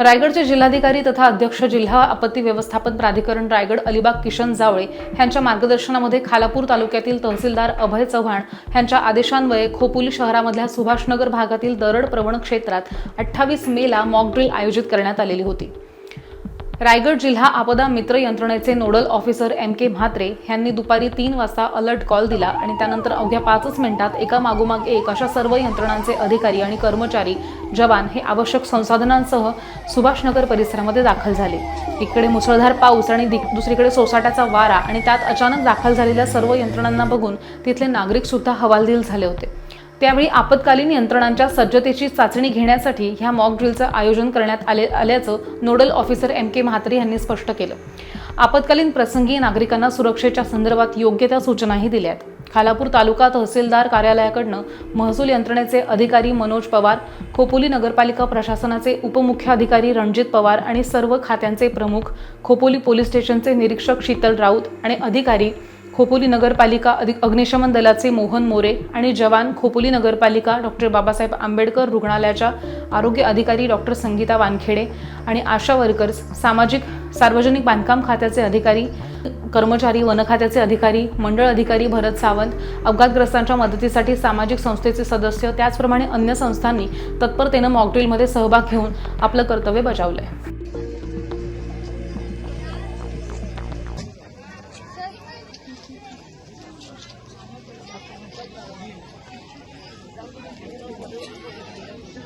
रायगडचे जिल्हाधिकारी तथा अध्यक्ष जिल्हा आपत्ती व्यवस्थापन प्राधिकरण रायगड अलिबाग किशन जावळे यांच्या मार्गदर्शनामध्ये खालापूर तालुक्यातील तहसीलदार अभय चव्हाण यांच्या आदेशान्वये खोपोली शहरामधल्या सुभाषनगर भागातील दरड प्रवण क्षेत्रात अठ्ठावीस मेला मॉकड्रिल आयोजित करण्यात आलेली होती. रायगड जिल्हा आपदा मित्र यंत्रणेचे nodal officer M K Mhatre यांनी दुपारी तीन वाजता अलर्ट कॉल दिला आणि त्यानंतर अवघ्या पाचच मिनिटात एका मागोमाग एक अशा सर्व यंत्रणांचे अधिकारी आणि कर्मचारी जवान हे आवश्यक संसाधनांसह सुभाषनगर परिसरामध्ये दाखल झाले. इकडे मुसळधार पाऊस आणि दि- दुसरीकडे सोसाट्याचा वारा आणि त्यात अचानक दाखल झालेल्या सर्व यंत्रणांना बघून तिथले नागरिक सुद्धा हवालदिल झाले होते. त्यावेळी आपत्कालीन यंत्रणांच्या सज्जतेची चाचणी घेण्यासाठी ह्या मॉक ड्रिलचं आयोजन करण्यात आले आल्याचं nodal officer M K Mhatre यांनी स्पष्ट केलं. आपत्कालीन प्रसंगी नागरिकांना सुरक्षेच्या संदर्भात योग्य त्या सूचनाही दिल्यात. खालापूर तालुका तहसीलदार कार्यालयाकडनं महसूल यंत्रणेचे अधिकारी मनोज पवार खोपोली नगरपालिका प्रशासनाचे उपमुख्य अधिकारी रणजित पवार आणि सर्व खात्यांचे प्रमुख खोपोली पोलीस स्टेशनचे निरीक्षक शीतल राऊत आणि अधिकारी खोपोली नगरपालिका अधिक अग्निशमन दलाचे मोहन मोरे आणि जवान खोपोली नगरपालिका डॉक्टर बाबासाहेब आंबेडकर रुग्णालयाच्या आरोग्य अधिकारी डॉक्टर संगीता वानखेडे आणि आशा वर्कर्स सामाजिक सार्वजनिक बांधकाम खात्याचे अधिकारी कर्मचारी वन खात्याचे अधिकारी मंडळ अधिकारी भरत सावंत अपघातग्रस्तांच्या मदतीसाठी सामाजिक संस्थेचे सदस्य त्याचप्रमाणे अन्य संस्थांनी तत्परतेनं मॉकड्रिलमध्ये सहभाग घेऊन आपलं कर्तव्य बजावलं आहे